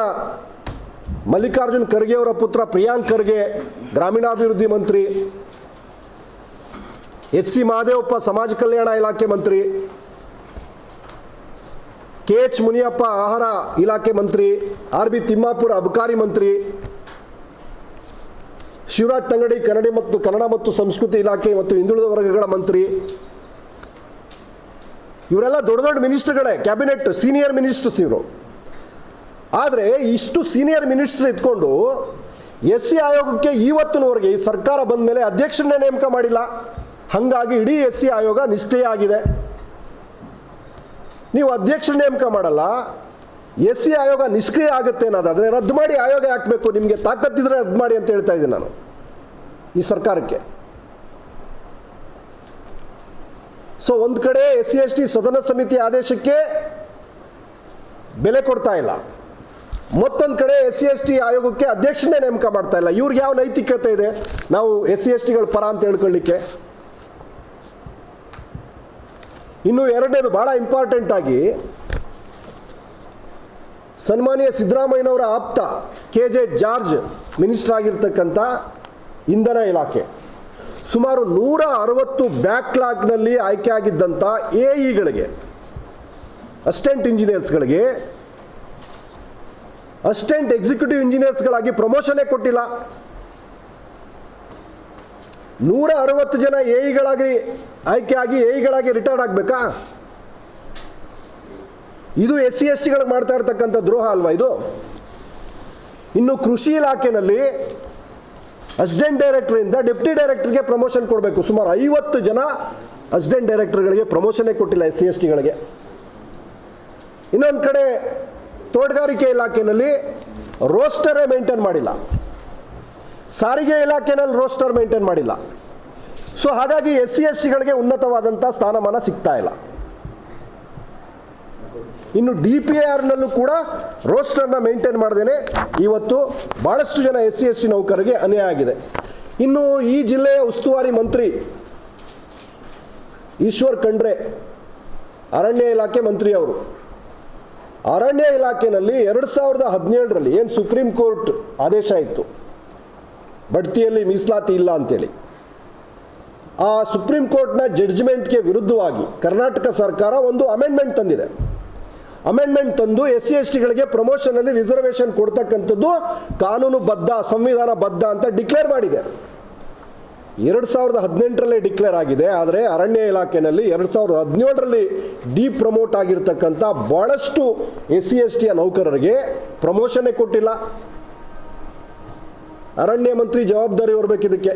ಮಲ್ಲಿಕಾರ್ಜುನ್ ಖರ್ಗೆ ಅವರ ಪುತ್ರ ಪ್ರಿಯಾಂಕ್ ಖರ್ಗೆ, ಗ್ರಾಮೀಣಾಭಿವೃದ್ಧಿ ಮಂತ್ರಿ, ಎಚ್ ಸಿ ಮಹದೇವಪ್ಪ ಸಮಾಜ ಕಲ್ಯಾಣ ಇಲಾಖೆ ಮಂತ್ರಿ ಕೆ ಎಚ್ ಮುನಿಯಪ್ಪ ಆಹಾರ ಇಲಾಖೆ ಮಂತ್ರಿ, ಆರ್ ಬಿ ತಿಮ್ಮಾಪುರ ಅಬಕಾರಿ ಮಂತ್ರಿ, ಶಿವರಾಜ್ ತಂಗಡಿ ಕನ್ನಡ ಮತ್ತು ಕನ್ನಡ ಮತ್ತು ಸಂಸ್ಕೃತಿ ಇಲಾಖೆ ಮತ್ತು ಹಿಂದುಳಿದ ವರ್ಗಗಳ ಮಂತ್ರಿ. ಇವರೆಲ್ಲ ದೊಡ್ಡ ದೊಡ್ಡ ಮಿನಿಸ್ಟರ್ಗಳೇ, ಕ್ಯಾಬಿನೆಟ್ ಸೀನಿಯರ್ ಮಿನಿಸ್ಟರ್ಸ್ ಇವರು. ಆದರೆ ಇಷ್ಟು ಸೀನಿಯರ್ ಮಿನಿಸ್ಟರ್ ಇಟ್ಕೊಂಡು ಎಸ್ ಸಿ ಆಯೋಗಕ್ಕೆ ಇವತ್ತಿನವರೆಗೆ ಈ ಸರ್ಕಾರ ಬಂದ ಮೇಲೆ ಅಧ್ಯಕ್ಷರನ್ನೇ ನೇಮಕ ಮಾಡಿಲ್ಲ. ಹಾಗಾಗಿ ಇಡೀ ಎಸ್ ಸಿ ಆಯೋಗ ನಿಷ್ಕ್ರಿಯ ಆಗಿದೆ. ನೀವು ಅಧ್ಯಕ್ಷ ನೇಮಕ ಮಾಡಲ್ಲ ಎಸ್ ಸಿ ಆಯೋಗ ನಿಷ್ಕ್ರಿಯ ಆಗುತ್ತೆ ಅನ್ನೋದಾದರೆ ರದ್ದು ಮಾಡಿ ಆಯೋಗ ಹಾಕಬೇಕು, ನಿಮಗೆ ತಾಕತ್ತಿದ್ರೆ ರದ್ದು ಮಾಡಿ ಅಂತ ಹೇಳ್ತಾ ಇದ್ದೀನಿ ನಾನು, ಈ ಸರ್ಕಾರಕ್ಕೆ. ಸೊ ಒಂದು ಕಡೆ ಎಸ್ ಸಿ ಎಸ್ ಟಿ ಸದನ ಸಮಿತಿ ಆದೇಶಕ್ಕೆ ಬೆಲೆ ಕೊಡ್ತಾ ಇಲ್ಲ, ಮತ್ತೊಂದು ಕಡೆ ಎಸ್ ಸಿ ಎಸ್ ಟಿ ಆಯೋಗಕ್ಕೆ ಅಧ್ಯಕ್ಷನೇ ನೇಮಕ ಮಾಡ್ತಾ ಇಲ್ಲ, ಇವ್ರಿಗೆ ಯಾವ ನೈತಿಕತೆ ಇದೆ? ನಾವು ಎಸ್ ಸಿ ಎಸ್ ಟಿಗಳ ಪರ ಅಂತ ಹೇಳ್ಕೊಳ್ಳಿಕ್ಕೆ. ಇನ್ನು ಎರಡನೇದು ಭಾಳ ಇಂಪಾರ್ಟೆಂಟ್ ಆಗಿ ಸನ್ಮಾನ್ಯ ಸಿದ್ದರಾಮಯ್ಯನವರ ಆಪ್ತ ಕೆ ಜೆ ಜಾರ್ಜ್ ಮಿನಿಸ್ಟರ್ ಆಗಿರ್ತಕ್ಕಂಥ ಇಂಧನ ಇಲಾಖೆ. ಸುಮಾರು ನೂರ ಅರವತ್ತು ಬ್ಯಾಕ್ಲಾಗ್ನಲ್ಲಿ ಆಯ್ಕೆ ಆಗಿದ್ದಂಥ ಎ ಇಗಳಿಗೆ ಅಸ್ಟೆಂಟ್ ಇಂಜಿನಿಯರ್ಸ್ಗಳಿಗೆ ಅಸ್ಟೆಂಟ್ ಎಕ್ಸಿಕ್ಯೂಟಿವ್ ಇಂಜಿನಿಯರ್ಸ್ಗಳಾಗಿ ಪ್ರಮೋಷನೇ ಕೊಟ್ಟಿಲ್ಲ. ನೂರ ಅರವತ್ತು ಜನ ಎ ಆಯ್ಕೆ ಆಗಿ ಎ ಇಗಳಾಗಿ ರಿಟೈರ್ಡ್ ಆಗಬೇಕಾ? ಇದು ಎಸ್ ಸಿ ಎಸ್ ಟಿಗಳಿಗೆ ಮಾಡ್ತಾ ಇರ್ತಕ್ಕಂಥ ದ್ರೋಹ ಅಲ್ವಾ ಇದು? ಇನ್ನು ಕೃಷಿ ಇಲಾಖೆಯಲ್ಲಿ ಅಸಿಸ್ಟೆಂಟ್ ಡೈರೆಕ್ಟರಿಂದ ಡೆಪ್ಟಿ ಡೈರೆಕ್ಟರ್ಗೆ ಪ್ರಮೋಷನ್ ಕೊಡಬೇಕು. ಸುಮಾರು ಐವತ್ತು ಜನ ಅಸಿಸ್ಟೆಂಟ್ ಡೈರೆಕ್ಟರ್ಗಳಿಗೆ ಪ್ರಮೋಷನ್ನೇ ಕೊಟ್ಟಿಲ್ಲ ಎಸ್ ಸಿ ಎಸ್ ಟಿಗಳಿಗೆ ಇನ್ನೊಂದು ಕಡೆ ತೋಟಗಾರಿಕೆ ಇಲಾಖೆಯಲ್ಲಿ ರೋಸ್ಟರೇ ಮೇಂಟೈನ್ ಮಾಡಿಲ್ಲ. ಸಾರಿಗೆ ಇಲಾಖೆನಲ್ಲಿ ರೋಸ್ಟರ್ ಮೇಂಟೈನ್ ಮಾಡಿಲ್ಲ. ಸೊ ಹಾಗಾಗಿ ಎಸ್ ಸಿ ಎಸ್ ಟಿಗಳಿಗೆ ಉನ್ನತವಾದಂಥ ಸ್ಥಾನಮಾನ ಸಿಗ್ತಾ ಇಲ್ಲ. ಇನ್ನು ಡಿ ಪಿ ಆರ್ನಲ್ಲೂ ಕೂಡ ರೋಸ್ಟರ್ನ ಮೇಂಟೈನ್ ಮಾಡ್ದೇನೆ. ಇವತ್ತು ಭಾಳಷ್ಟು ಜನ ಎಸ್ ಸಿ ಎಸ್ ಟಿ ನೌಕರರಿಗೆ ಅನ್ಯಾಯ ಆಗಿದೆ. ಇನ್ನು ಈ ಜಿಲ್ಲೆಯ ಉಸ್ತುವಾರಿ ಮಂತ್ರಿ ಈಶ್ವರ್ ಖಂಡ್ರೆ, ಅರಣ್ಯ ಇಲಾಖೆ ಮಂತ್ರಿ ಅವರು. ಅರಣ್ಯ ಇಲಾಖೆಯಲ್ಲಿ ಎರಡು ಸಾವಿರದ ಹದಿನೇಳರಲ್ಲಿ ಏನು ಸುಪ್ರೀಂ ಕೋರ್ಟ್ ಆದೇಶ ಇತ್ತು. ಬಡ್ತಿಯಲ್ಲಿ ಮೀಸಲಾತಿ ಇಲ್ಲ ಅಂತೇಳಿ. ಆ ಸುಪ್ರೀಂ ಕೋರ್ಟ್ನ ಜಡ್ಜ್ಮೆಂಟ್ಗೆ ವಿರುದ್ಧವಾಗಿ ಕರ್ನಾಟಕ ಸರ್ಕಾರ ಒಂದು ಅಮೆಂಡ್ಮೆಂಟ್ ತಂದಿದೆ. ಅಮೆಂಡ್ಮೆಂಟ್ ತಂದು ಎಸ್ ಸಿ ಎಸ್ ಟಿಗಳಿಗೆ ಪ್ರಮೋಷನಲ್ಲಿ ರಿಸರ್ವೇಷನ್ ಕೊಡ್ತಕ್ಕಂಥದ್ದು ಕಾನೂನುಬದ್ಧ, ಸಂವಿಧಾನಬದ್ಧ ಅಂತ ಡಿಕ್ಲೇರ್ ಮಾಡಿದೆ. ಎರಡು ಸಾವಿರದ ಹದಿನೆಂಟರಲ್ಲೇ ಡಿಕ್ಲೇರ್ ಆಗಿದೆ, ಆದರೆ ಅರಣ್ಯ ಇಲಾಖೆಯಲ್ಲಿ ಎರಡು ಸಾವಿರದ ಹದಿನೇಳರಲ್ಲಿ ಡಿ ಪ್ರಮೋಟ್ ಆಗಿರ್ತಕ್ಕಂಥ ಭಾಳಷ್ಟು ಎಸ್ ಸಿ ಎಸ್ ಟಿಯ ನೌಕರರಿಗೆ ಪ್ರಮೋಷನ್ನೇ ಕೊಟ್ಟಿಲ್ಲ. ಅರಣ್ಯ ಮಂತ್ರಿ ಜವಾಬ್ದಾರಿ ಹೊರಬೇಕು ಇದಕ್ಕೆ.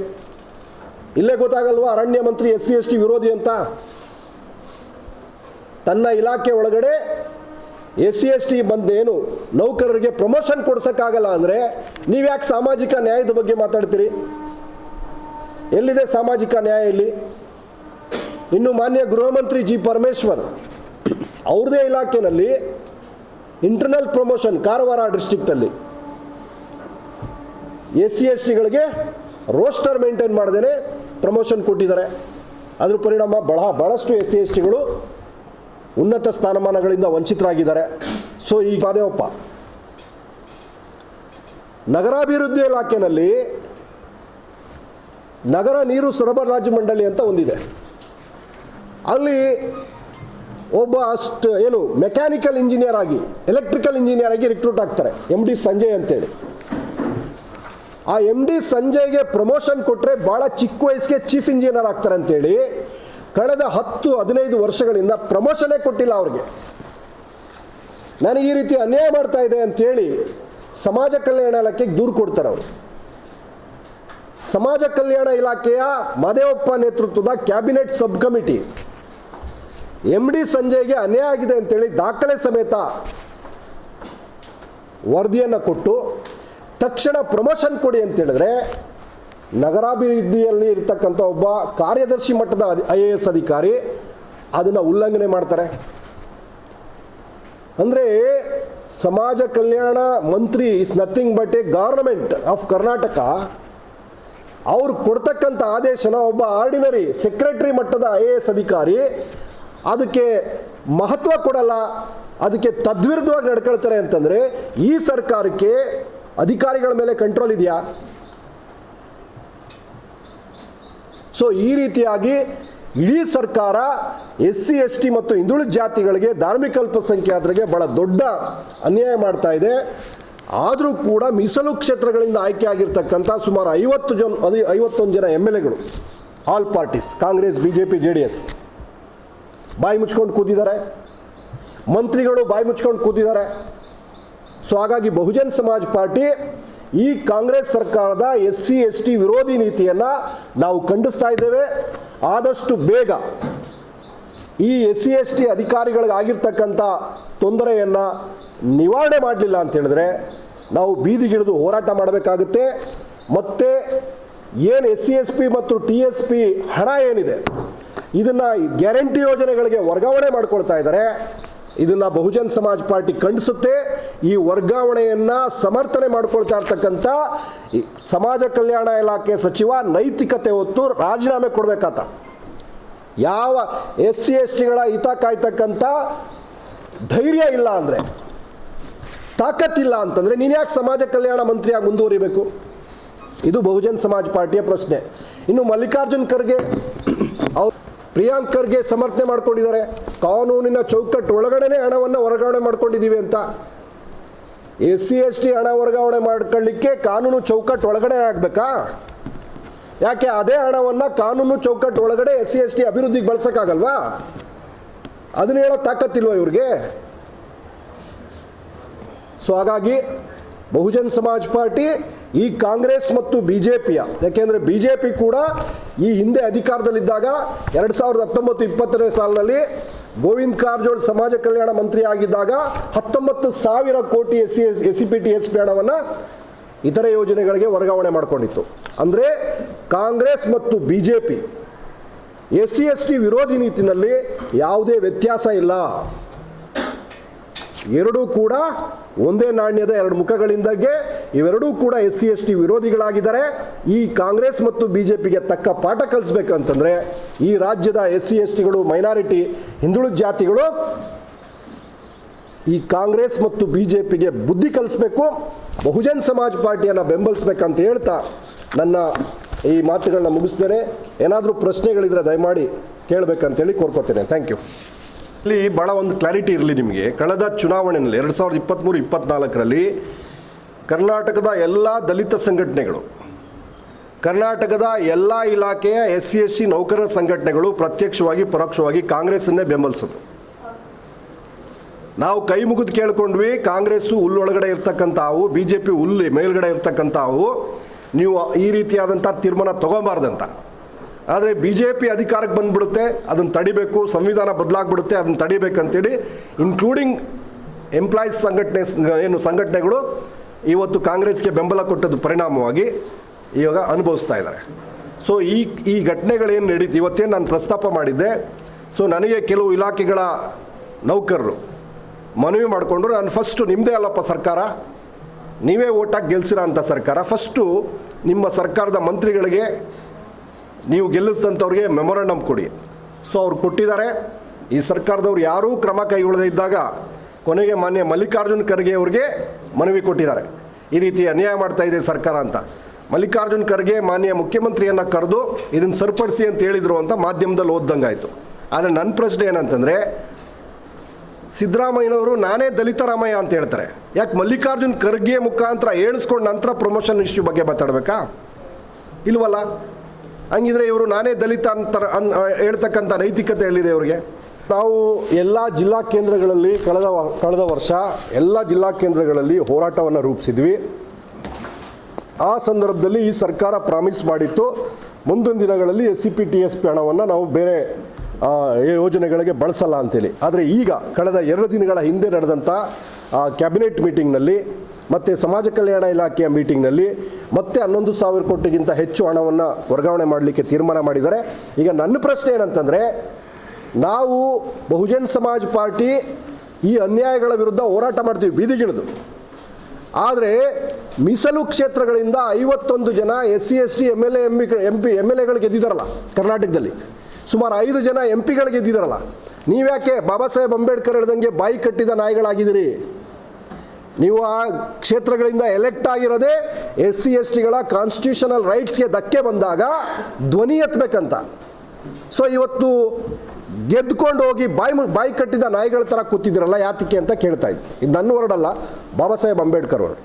ಇಲ್ಲೇ ಗೊತ್ತಾಗಲ್ವಾ, ಅರಣ್ಯ ಮಂತ್ರಿ ಎಸ್ ಸಿ ಎಸ್ ಟಿ ವಿರೋಧಿ ಅಂತ? ತನ್ನ ಇಲಾಖೆ ಒಳಗಡೆ ಎಸ್ ಸಿ ಎಸ್ ಟಿ ಬಂದೇನು ನೌಕರರಿಗೆ ಪ್ರಮೋಷನ್ ಕೊಡ್ಸೋಕ್ಕಾಗಲ್ಲ ಅಂದರೆ ನೀವ್ಯಾಕೆ ಸಾಮಾಜಿಕ ನ್ಯಾಯದ ಬಗ್ಗೆ ಮಾತಾಡ್ತೀರಿ? ಎಲ್ಲಿದೆ ಸಾಮಾಜಿಕ ನ್ಯಾಯ ಇಲ್ಲಿ? ಇನ್ನು ಮಾನ್ಯ ಗೃಹ ಮಂತ್ರಿ ಜಿ ಪರಮೇಶ್ವರ್ ಅವ್ರದೇ ಇಲಾಖೆಯಲ್ಲಿ ಇಂಟರ್ನಲ್ ಪ್ರಮೋಷನ್ ಕಾರವಾರ ಡಿಸ್ಟ್ರಿಕ್ಟಲ್ಲಿ ಎಸ್ ಸಿ ಎಸ್ ಟಿಗಳಿಗೆ ರೋಸ್ಟರ್ ಮೇಂಟೈನ್ ಮಾಡದೇನೆ ಪ್ರಮೋಷನ್ ಕೊಟ್ಟಿದ್ದಾರೆ. ಅದ್ರ ಪರಿಣಾಮ ಬಹಳ ಭಾಳಷ್ಟು ಎಸ್ ಸಿ ಎಸ್ ಟಿಗಳು ಉನ್ನತ ಸ್ಥಾನಮಾನಗಳಿಂದ ವಂಚಿತರಾಗಿದ್ದಾರೆ. ಸೊ, ಈ ಮಾದೇವಪ್ಪ ನಗರಾಭಿವೃದ್ಧಿ ಇಲಾಖೆಯಲ್ಲಿ ನಗರ ನೀರು ಸರಬರಾಜು ಮಂಡಳಿ ಅಂತ ಒಂದಿದೆ. ಅಲ್ಲಿ ಒಬ್ಬ ಅಷ್ಟು ಏನು ಮೆಕ್ಯಾನಿಕಲ್ ಇಂಜಿನಿಯರ್ ಆಗಿ, ಎಲೆಕ್ಟ್ರಿಕಲ್ ಇಂಜಿನಿಯರ್ ಆಗಿ ರಿಕ್ರೂಟ್ ಆಗ್ತಾರೆ. ಎಂ ಡಿ ಸಂಜಯ್ ಅಂತೇಳಿ. ಆ ಎಂ ಡಿ ಸಂಜಯ್ಗೆ ಪ್ರಮೋಷನ್ ಕೊಟ್ಟರೆ ಭಾಳ ಚಿಕ್ಕ ವಯಸ್ಸಿಗೆ ಚೀಫ್ ಇಂಜಿನಿಯರ್ ಆಗ್ತಾರೆ ಅಂತೇಳಿ ಕಳೆದ ಹತ್ತು, ಹದಿನೈದು ವರ್ಷಗಳಿಂದ ಪ್ರಮೋಷನೇ ಕೊಟ್ಟಿಲ್ಲ ಅವ್ರಿಗೆ. ನನಗೆ ಈ ರೀತಿ ಅನ್ಯಾಯ ಮಾಡ್ತಾ ಇದೆ ಅಂತೇಳಿ ಸಮಾಜ ಕಲ್ಯಾಣ ಇಲಾಖೆಗೆ ದೂರು ಕೊಡ್ತಾರೆ ಅವರು. ಸಮಾಜ ಕಲ್ಯಾಣ ಇಲಾಖೆಯ ಮಾದೇವಪ್ಪ ನೇತೃತ್ವದ cabinet sub committee M D ಸಂಜಯ್ಗೆ ಅನ್ಯಾಯ ಆಗಿದೆ ಅಂತೇಳಿ ದಾಖಲೆ ಸಮೇತ ವರದಿಯನ್ನು ಕೊಟ್ಟು ತಕ್ಷಣ ಪ್ರಮೋಷನ್ ಕೊಡಿ ಅಂತೇಳಿದ್ರೆ ನಗರಾಭಿವೃದ್ಧಿಯಲ್ಲಿ ಇರ್ತಕ್ಕಂಥ ಒಬ್ಬ ಕಾರ್ಯದರ್ಶಿ ಮಟ್ಟದ ಐ ಎ ಎಸ್ ಅಧಿಕಾರಿ ಅದನ್ನು ಉಲ್ಲಂಘನೆ ಮಾಡ್ತಾರೆ. ಅಂದರೆ ಸಮಾಜ ಕಲ್ಯಾಣ ಮಂತ್ರಿ is nothing but a government of Karnataka, ಅವ್ರು ಕೊಡ್ತಕ್ಕಂಥ ಆದೇಶನ ಒಬ್ಬ ಆರ್ಡಿನರಿ ಸೆಕ್ರೆಟರಿ ಮಟ್ಟದ ಐ ಎ ಎಸ್ ಅಧಿಕಾರಿ ಅದಕ್ಕೆ ಮಹತ್ವ ಕೊಡಲ್ಲ, ಅದಕ್ಕೆ ತದ್ವಿರುದ್ಧವಾಗಿ ನಡ್ಕೊಳ್ತಾರೆ ಅಂತಂದರೆ ಈ ಸರ್ಕಾರಕ್ಕೆ ಅಧಿಕಾರಿಗಳ ಮೇಲೆ ಕಂಟ್ರೋಲ್ ಇದೆಯಾ? ಸೊ ಈ ರೀತಿಯಾಗಿ ಇಡೀ ಸರ್ಕಾರ ಎಸ್ ಸಿ, ಎಸ್ ಟಿ ಮತ್ತು ಹಿಂದುಳಿದ ಜಾತಿಗಳಿಗೆ ಧಾರ್ಮಿಕ ಅಲ್ಪಸಂಖ್ಯಾತರಿಗೆ ಭಾಳ ದೊಡ್ಡ ಅನ್ಯಾಯ ಮಾಡ್ತಾ ಇದೆ. ಆದರೂ ಕೂಡ ಮೀಸಲು ಕ್ಷೇತ್ರಗಳಿಂದ ಆಯ್ಕೆ ಆಗಿರ್ತಕ್ಕಂಥ ಸುಮಾರು ಐವತ್ತು ಜನ ಐವತ್ತೊಂದು ಜನ ಎಂ ಎಲ್ ಎಗಳು all parties Congress B J P J D S, ಬಾಯಿ ಮುಚ್ಕೊಂಡು ಕೂತಿದ್ದಾರೆ. ಮಂತ್ರಿಗಳು ಬಾಯಿ ಮುಚ್ಕೊಂಡು ಕೂತಿದ್ದಾರೆ. ಸೊ ಹಾಗಾಗಿ ಬಹುಜನ್ ಸಮಾಜ್ ಪಾರ್ಟಿ ಈ ಕಾಂಗ್ರೆಸ್ ಸರ್ಕಾರದ ಎಸ್ ಸಿ ಎಸ್ ಟಿ ವಿರೋಧಿ ನೀತಿಯನ್ನು ನಾವು ಖಂಡಿಸ್ತಾ ಇದ್ದೇವೆ. ಆದಷ್ಟು ಬೇಗ ಈ ಎಸ್ ಸಿ ಎಸ್ ಟಿ ಅಧಿಕಾರಿಗಳಿಗಾಗಿರ್ತಕ್ಕಂಥ ತೊಂದರೆಯನ್ನು ನಿವಾರಣೆ ಮಾಡಲಿಲ್ಲ ಅಂತ ಹೇಳಿದ್ರೆ ನಾವು ಬೀದಿಗಿಳಿದು ಹೋರಾಟ ಮಾಡಬೇಕಾಗುತ್ತೆ. ಮತ್ತು ಏನು ಎಸ್ ಸಿ ಎಸ್ ಪಿ ಮತ್ತು ಟಿ ಎಸ್ ಪಿ ಹಣ ಏನಿದೆ, ಇದನ್ನು ಗ್ಯಾರಂಟಿ ಯೋಜನೆಗಳಿಗೆ ವರ್ಗಾವಣೆ ಮಾಡ್ಕೊಳ್ತಾ ಇದ್ದಾರೆ. ಇದನ್ನು ಬಹುಜನ್ ಸಮಾಜ ಪಾರ್ಟಿ ಖಂಡಿಸುತ್ತೆ. ಈ ವರ್ಗಾವಣೆಯನ್ನು ಸಮರ್ಥನೆ ಮಾಡ್ಕೊಳ್ತಾ ಇರ್ತಕ್ಕಂಥ ಸಮಾಜ ಕಲ್ಯಾಣ ಇಲಾಖೆ ಸಚಿವ ನೈತಿಕತೆ ಹೊತ್ತು ರಾಜೀನಾಮೆ ಕೊಡಬೇಕಾತ. ಯಾವ ಎಸ್ ಸಿ ಎಸ್ ಟಿಗಳ ಹಿತ ಕಾಯ್ತಕ್ಕಂಥ ಧೈರ್ಯ ಇಲ್ಲ ಅಂದರೆ, ತಾಕತ್ತಿಲ್ಲ ಅಂತಂದರೆ ನೀನು ಯಾಕೆ ಸಮಾಜ ಕಲ್ಯಾಣ ಮಂತ್ರಿಯಾಗಿ ಮುಂದುವರಿಬೇಕು? ಇದು ಬಹುಜನ್ ಸಮಾಜ ಪಾರ್ಟಿಯ ಪ್ರಶ್ನೆ. ಇನ್ನು ಮಲ್ಲಿಕಾರ್ಜುನ್ ಖರ್ಗೆ, ಅವ್ರು ಪ್ರಿಯಾಂಕ್ ಖರ್ಗೆ ಸಮರ್ಥನೆ ಮಾಡ್ಕೊಂಡಿದ್ದಾರೆ. ಕಾನೂನಿನ ಚೌಕಟ್ಟು ಒಳಗಡೆನೆ ಹಣವನ್ನು ವರ್ಗಾವಣೆ ಮಾಡ್ಕೊಂಡಿದ್ದೀವಿ ಅಂತ. ಎಸ್ ಸಿ ಎಸ್ ಟಿ ಹಣ ವರ್ಗಾವಣೆ ಮಾಡ್ಕೊಳ್ಳಿಕ್ಕೆ ಕಾನೂನು ಚೌಕಟ್ಟು ಒಳಗಡೆ ಆಗಬೇಕಾ? ಯಾಕೆ ಅದೇ ಹಣವನ್ನು ಕಾನೂನು ಚೌಕಟ್ಟು ಒಳಗಡೆ ಎಸ್ ಸಿ ಎಸ್ ಟಿ ಅಭಿವೃದ್ಧಿಗೆ ಬಳಸೋಕ್ಕಾಗಲ್ವಾ? ಅದನ್ನ ಹೇಳೋ ತಾಕತ್ತಿಲ್ವ ಇವ್ರಿಗೆ? ಸೊ ಹಾಗಾಗಿ ಬಹುಜನ್ ಸಮಾಜ್ ಪಾರ್ಟಿ ಈ ಕಾಂಗ್ರೆಸ್ ಮತ್ತು ಬಿ ಜೆ ಪಿಯ ಯಾಕೆಂದರೆ ಬಿ ಜೆ ಪಿ ಕೂಡ ಈ ಹಿಂದೆ ಅಧಿಕಾರದಲ್ಲಿದ್ದಾಗ ಎರಡು ಸಾವಿರದ ಹತ್ತೊಂಬತ್ತು ಇಪ್ಪತ್ತನೇ ಸಾಲಿನಲ್ಲಿ ಗೋವಿಂದ್ ಕಾರಜೋಳ್ ಸಮಾಜ ಕಲ್ಯಾಣ ಮಂತ್ರಿ ಆಗಿದ್ದಾಗ ಹತ್ತೊಂಬತ್ತು ಸಾವಿರ ಕೋಟಿ S C S S C P T S P ಹಣವನ್ನು ಇತರೆ ಯೋಜನೆಗಳಿಗೆ ವರ್ಗಾವಣೆ ಮಾಡಿಕೊಂಡಿತ್ತು. ಅಂದರೆ ಕಾಂಗ್ರೆಸ್ ಮತ್ತು B J P S C S T ವಿರೋಧಿ ನೀತಿನಲ್ಲಿ ಯಾವುದೇ ವ್ಯತ್ಯಾಸ ಇಲ್ಲ. ಎರಡೂ ಕೂಡ ಒಂದೇ ನಾಣ್ಯದ ಎರಡು ಮುಖಗಳಿಂದಾಗೆ ಇವೆರಡೂ ಕೂಡ ಎಸ್ ಸಿ ಎಸ್ ಟಿ ವಿರೋಧಿಗಳಾಗಿದ್ದಾರೆ. ಈ ಕಾಂಗ್ರೆಸ್ ಮತ್ತು ಬಿ ಜೆ ಪಿಗೆ ತಕ್ಕ ಪಾಠ ಕಲಿಸ್ಬೇಕಂತಂದರೆ ಈ ರಾಜ್ಯದ ಎಸ್ ಸಿ ಎಸ್ ಟಿಗಳು, ಮೈನಾರಿಟಿ, ಹಿಂದುಳಿದ ಜಾತಿಗಳು ಈ ಕಾಂಗ್ರೆಸ್ ಮತ್ತು ಬಿ ಜೆ ಪಿಗೆ ಬುದ್ಧಿ ಕಲಿಸ್ಬೇಕು, ಬಹುಜನ್ ಸಮಾಜ್ ಪಾರ್ಟಿಯನ್ನು ಬೆಂಬಲಿಸ್ಬೇಕಂತ ಹೇಳ್ತಾ ನನ್ನ ಈ ಮಾತುಗಳನ್ನ ಮುಗಿಸ್ತೇನೆ ಏನಾದರೂ ಪ್ರಶ್ನೆಗಳಿದ್ರೆ ದಯಮಾಡಿ ಕೇಳಬೇಕಂತೇಳಿ ಕೋರ್ಕೋತೇನೆ. ಥ್ಯಾಂಕ್ ಯು ಇಲ್ಲಿ ಭಾಳ ಒಂದು ಕ್ಲಾರಿಟಿ ಇರಲಿ ನಿಮಗೆ. ಕಳೆದ ಚುನಾವಣೆಯಲ್ಲಿ ಎರಡು ಸಾವಿರದ ಇಪ್ಪತ್ತ್ಮೂರು ಇಪ್ಪತ್ತ್ನಾಲ್ಕರಲ್ಲಿ ಕರ್ನಾಟಕದ ಎಲ್ಲ ದಲಿತ ಸಂಘಟನೆಗಳು, ಕರ್ನಾಟಕದ ಎಲ್ಲ ಇಲಾಖೆಯ ಎಸ್ ಸಿ ಎಸ್ ಸಿ ನೌಕರರ ಸಂಘಟನೆಗಳು ಪ್ರತ್ಯಕ್ಷವಾಗಿ, ಪರೋಕ್ಷವಾಗಿ ಕಾಂಗ್ರೆಸ್ಸನ್ನೇ ಬೆಂಬಲಿಸಿದ್ರು. ನಾವು ಕೈ ಮುಗಿದು ಕೇಳ್ಕೊಂಡ್ವಿ, ಕಾಂಗ್ರೆಸ್ಸು ಹುಲ್ಲೊಳಗಡೆ ಇರ್ತಕ್ಕಂಥವು ಬಿ ಜೆ ಪಿ ಹುಲ್ಲು ಮೇಲ್ಗಡೆ ಇರ್ತಕ್ಕಂಥವು, ನೀವು ಈ ರೀತಿಯಾದಂಥ ತೀರ್ಮಾನ ತಗೋಬಾರ್ದಂತ. ಆದರೆ ಬಿ ಜೆ ಪಿ ಅಧಿಕಾರಕ್ಕೆ ಬಂದ್ಬಿಡುತ್ತೆ, ಅದನ್ನು ತಡಿಬೇಕು, ಸಂವಿಧಾನ ಬದಲಾಗ್ಬಿಡುತ್ತೆ, ಅದನ್ನು ತಡಿಬೇಕಂತೇಳಿ ಇನ್ಕ್ಲೂಡಿಂಗ್ ಎಂಪ್ಲಾಯೀಸ್ ಸಂಘಟನೆ, ಏನು ಸಂಘಟನೆಗಳು, ಇವತ್ತು ಕಾಂಗ್ರೆಸ್ಗೆ ಬೆಂಬಲ ಕೊಟ್ಟದ್ದು ಪರಿಣಾಮವಾಗಿ ಇವಾಗ ಅನುಭವಿಸ್ತಾ ಇದ್ದಾರೆ. ಸೊ ಈ ಈ ಘಟನೆಗಳೇನು ನಡೀತು, ಇವತ್ತೇನು ನಾನು ಪ್ರಸ್ತಾಪ ಮಾಡಿದ್ದೆ ಸೊ ನನಗೆ ಕೆಲವು ಇಲಾಖೆಗಳ ನೌಕರರು ಮನವಿ ಮಾಡಿಕೊಂಡ್ರು, ನಾನು ಫಸ್ಟು ನಿಮ್ಮದೇ ಅಲ್ಲಪ್ಪ ಸರ್ಕಾರ, ನೀವೇ ಓಟಾಗಿ ಗೆಲ್ಸಿರೋ ಅಂಥ ಸರ್ಕಾರ ಫಸ್ಟು ನಿಮ್ಮ ಸರ್ಕಾರದ ಮಂತ್ರಿಗಳಿಗೆ ನೀವು ಗೆಲ್ಲಿಸಿದಂಥವ್ರಿಗೆ ಮೆಮೊರಂಡಮ್ ಕೊಡಿ. ಸೊ ಅವ್ರು ಕೊಟ್ಟಿದ್ದಾರೆ. ಈ ಸರ್ಕಾರದವ್ರು ಯಾರೂ ಕ್ರಮ ಕೈಗೊಳ್ಳದೇ ಇದ್ದಾಗ ಕೊನೆಗೆ ಮಾನ್ಯ ಮಲ್ಲಿಕಾರ್ಜುನ್ ಖರ್ಗೆ ಅವ್ರಿಗೆ ಮನವಿ ಕೊಟ್ಟಿದ್ದಾರೆ. ಈ ರೀತಿ ಅನ್ಯಾಯ ಮಾಡ್ತಾ ಇದೆ ಸರ್ಕಾರ ಅಂತ. ಮಲ್ಲಿಕಾರ್ಜುನ್ ಖರ್ಗೆ ಮಾನ್ಯ ಮುಖ್ಯಮಂತ್ರಿಯನ್ನು ಕರೆದು ಇದನ್ನು ಸರಿಪಡಿಸಿ ಅಂತ ಹೇಳಿದರು ಅಂತ ಮಾಧ್ಯಮದಲ್ಲಿ ಓದ್ದಂಗಾಯಿತು. ಆದರೆ ನನ್ನ ಪ್ರಶ್ನೆ ಏನಂತಂದರೆ, ಸಿದ್ದರಾಮಯ್ಯನವರು ನಾನೇ ದಲಿತ ರಾಮಯ್ಯ ಅಂತ ಹೇಳ್ತಾರೆ. ಯಾಕೆ ಮಲ್ಲಿಕಾರ್ಜುನ್ ಖರ್ಗೆ ಮುಖಾಂತರ ಹೇಳಿಸ್ಕೊಂಡು ನಂತರ ಪ್ರಮೋಷನ್ ಇಶ್ಯೂ ಬಗ್ಗೆ ಮಾತಾಡಬೇಕಾ? ಇಲ್ವಲ್ಲ? ಹಂಗಿದ್ರೆ ಇವರು ನಾನೇ ದಲಿತ ಅಂತರ ಅನ್ ಹೇಳ್ತಕ್ಕಂಥ ನೈತಿಕತೆ ಎಲ್ಲಿದೆ ಇವರಿಗೆ. ನಾವು ಎಲ್ಲ ಜಿಲ್ಲಾ ಕೇಂದ್ರಗಳಲ್ಲಿ ಕಳೆದ ಕಳೆದ ವರ್ಷ ಎಲ್ಲ ಜಿಲ್ಲಾ ಕೇಂದ್ರಗಳಲ್ಲಿ ಹೋರಾಟವನ್ನು ರೂಪಿಸಿದ್ವಿ. ಆ ಸಂದರ್ಭದಲ್ಲಿ ಈ ಸರ್ಕಾರ ಪ್ರಾಮಿಸ್ ಮಾಡಿತ್ತು. ಮುಂದಿನ ದಿನಗಳಲ್ಲಿ S C P T S P ಹಣವನ್ನು ನಾವು ಬೇರೆ ಯೋಜನೆಗಳಿಗೆ ಬಳಸಲ್ಲ ಅಂತೇಳಿ. ಆದರೆ ಈಗ ಕಳೆದ ಎರಡು ದಿನಗಳ ಹಿಂದೆ ನಡೆದಂಥ ಕ್ಯಾಬಿನೆಟ್ ಮೀಟಿಂಗ್ನಲ್ಲಿ ಮತ್ತು ಸಮಾಜ ಕಲ್ಯಾಣ ಇಲಾಖೆಯ ಮೀಟಿಂಗ್ನಲ್ಲಿ ಮತ್ತೆ ಹನ್ನೊಂದು ಸಾವಿರ ಕೋಟಿಗಿಂತ ಹೆಚ್ಚು ಹಣವನ್ನು ವರ್ಗಾವಣೆ ಮಾಡಲಿಕ್ಕೆ ತೀರ್ಮಾನ ಮಾಡಿದ್ದಾರೆ. ಈಗ ನನ್ನ ಪ್ರಶ್ನೆ ಏನಂತಂದರೆ, ನಾವು ಬಹುಜನ್ ಸಮಾಜ್ ಪಾರ್ಟಿ ಈ ಅನ್ಯಾಯಗಳ ವಿರುದ್ಧ ಹೋರಾಟ ಮಾಡ್ತೀವಿ ಬೀದಿಗಿಳಿದು ಆದರೆ ಮೀಸಲು ಕ್ಷೇತ್ರಗಳಿಂದ ಐವತ್ತೊಂದು ಜನ S C S T M L A M P M P M L ಎಗಳು ಗೆದ್ದಿದ್ದಾರಲ್ಲ ಕರ್ನಾಟಕದಲ್ಲಿ. ಸುಮಾರು ಐದು ಜನ ಎಂ ಪಿಗಳು ಗೆದ್ದಿದ್ದಾರಲ್ಲ. ನೀವ್ಯಾಕೆ ಬಾಬಾ ಸಾಹೇಬ್ ಅಂಬೇಡ್ಕರ್ ಹೇಳ್ದಂಗೆ ಬಾಯಿ ಕಟ್ಟಿದ ನಾಯಿಗಳಾಗಿದ್ದೀರಿ? ನೀವು ಆ ಕ್ಷೇತ್ರಗಳಿಂದ ಎಲೆಕ್ಟ್ ಆಗಿರೋದೇ ಎಸ್ ಸಿ ಎಸ್ ಟಿಗಳ ಕಾನ್ಸ್ಟಿಟ್ಯೂಷನಲ್ ರೈಟ್ಸ್ಗೆ ಧಕ್ಕೆ ಬಂದಾಗ ಧ್ವನಿ ಎತ್ತಬೇಕಂತ ಸೊ ಇವತ್ತು ಗೆದ್ಕೊಂಡು ಹೋಗಿ ಬಾಯಿ ಬಾಯಿ ಕಟ್ಟಿದ ನಾಯಿಗಳ ಥರ ಕೂತಿದ್ದೀರಲ್ಲ ಯಾತಕ್ಕೆ ಅಂತ ಕೇಳ್ತಾ ಇದ್ದೆ. ಇದು ನನ್ನ ಹೊರಡಲ್ಲ ಬಾಬಾ ಸಾಹೇಬ್ ಅಂಬೇಡ್ಕರ್ ವರ್ಡ್